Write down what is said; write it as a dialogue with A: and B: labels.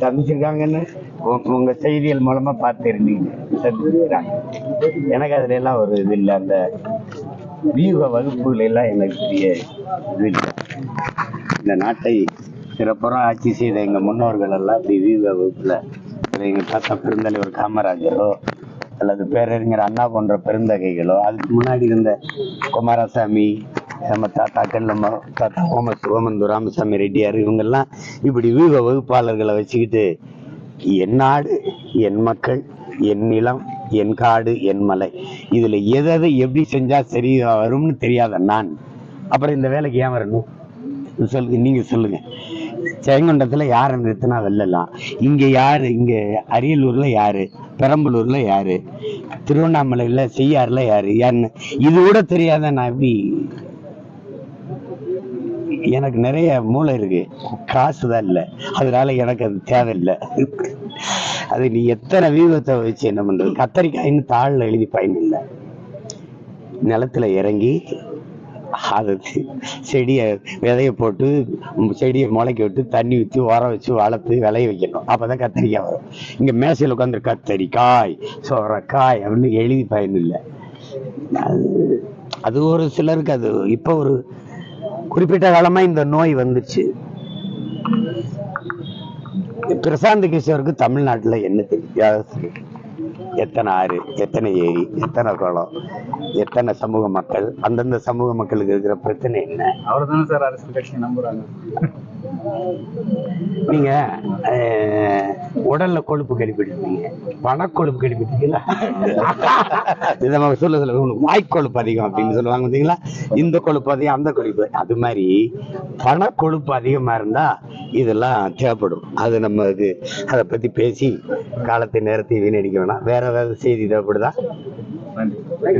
A: சந்திச்சிருக்காங்கன்னு உங்க செய்திகள் மூலமா பார்த்துருந்தீங்க சந்திச்சிருக்காங்க எனக்கு அதுல எல்லாம் ஒரு இது இல்லை அந்த வியூக வகுப்புகள் எல்லாம் எனக்கு பெரிய இது இல்லை இந்த நாட்டை சிறப்புறம் ஆட்சி செய்த எங்க முன்னோர்கள் எல்லாம் அப்படி வியூக வகுப்புல எங்க தாத்தா பெருந்தலைவர் காமராஜரோ அல்லது பேரறிஞர் அண்ணா போன்ற பெருந்தகைகளோ அதுக்கு முன்னாடி இருந்த குமாரசாமி நம்ம தாத்தாக்கள் நம்ம தாத்தா ஓம சிவமந்து ராமசாமி ரெட்டியார் இவங்கெல்லாம் இப்படி வீக வகுப்பாளர்களை வச்சுக்கிட்டு என் நாடு என் மக்கள் என் நிலம் என் காடு என் மலை இதில் எதை எப்படி செஞ்சால் சரி வரும்னு தெரியாத நான். அப்புறம் இந்த வேலைக்கு ஏன் வரணும்? சொல்லுங்க நீங்கள் சொல்லுங்க. செங்கொண்டத்தில் யாரை நிறுத்தினா வெல்லலாம்? இங்கே யார்? இங்கே அரியலூரில் யார்? பெரம்பலூரில் யார்? திருவண்ணாமலையில் செய்யாரில் யார்? யாருன்னு? இது கூட தெரியாத நான் எப்படி எனக்கு நிறைய மூளை இருக்கு. காசு தான் இல்லை. அதனால எனக்கு அது தேவையில்லை. அது நீ எத்தனை வியூகத்தை வச்சு என்ன பண்றது? கத்தரிக்காயின்னு தாளில் எழுதி பயன் நிலத்துல இறங்கி அது செடியை விதைய போட்டு செடியை முளைக்க விட்டு தண்ணி ஊற்றி உரம் வச்சு வளர்த்து விளைய வைக்கணும். அப்பதான் கத்தரிக்காய் வரும். இங்க மேசையில் உட்காந்து கத்தரிக்காய் சோரக்காய் அப்படின்னு எழுதி பயன் அது அது ஒரு சிலருக்கு அது இப்போ ஒரு குறிப்பிட்ட காலமா இந்த நோய் வந்துச்சு. பிரசாந்த் கிஷோருக்கு தமிழ்நாட்டுல என்ன தெரியும் எத்தனை ஆறு எத்தனை ஏரி எத்தனை குளம் எத்தனை சமூக மக்கள் அந்தந்த சமூக மக்களுக்கு இருக்கிற பிரச்சனை என்ன?
B: அவர் தானே சார் அரசியல் கட்சி நம்புறாங்க.
A: நீங்க உடல்ல கொழுப்பு கடிப்பிட்டுருக்கீங்க பணக்கொழுப்பு கடிப்பிட்டீங்களா இதை சொல்ல சொல்ல உங்களுக்கு வாய்க்கொழுப்பு அதிகம் அப்படின்னு சொல்லுவாங்க பார்த்தீங்களா இந்த கொழுப்பு அதிகம் அந்த கொழுப்பு. அது மாதிரி பணக்கொழுப்பு அதிகமா இருந்தா இதெல்லாம் தேவைப்படும். அது நம்ம இது அதை பத்தி பேசி காலத்தை நேரத்தை வீணடிக்க வேணாம். வேற ஏதாவது செய்தி தேவைப்படுதா?
B: நன்றி.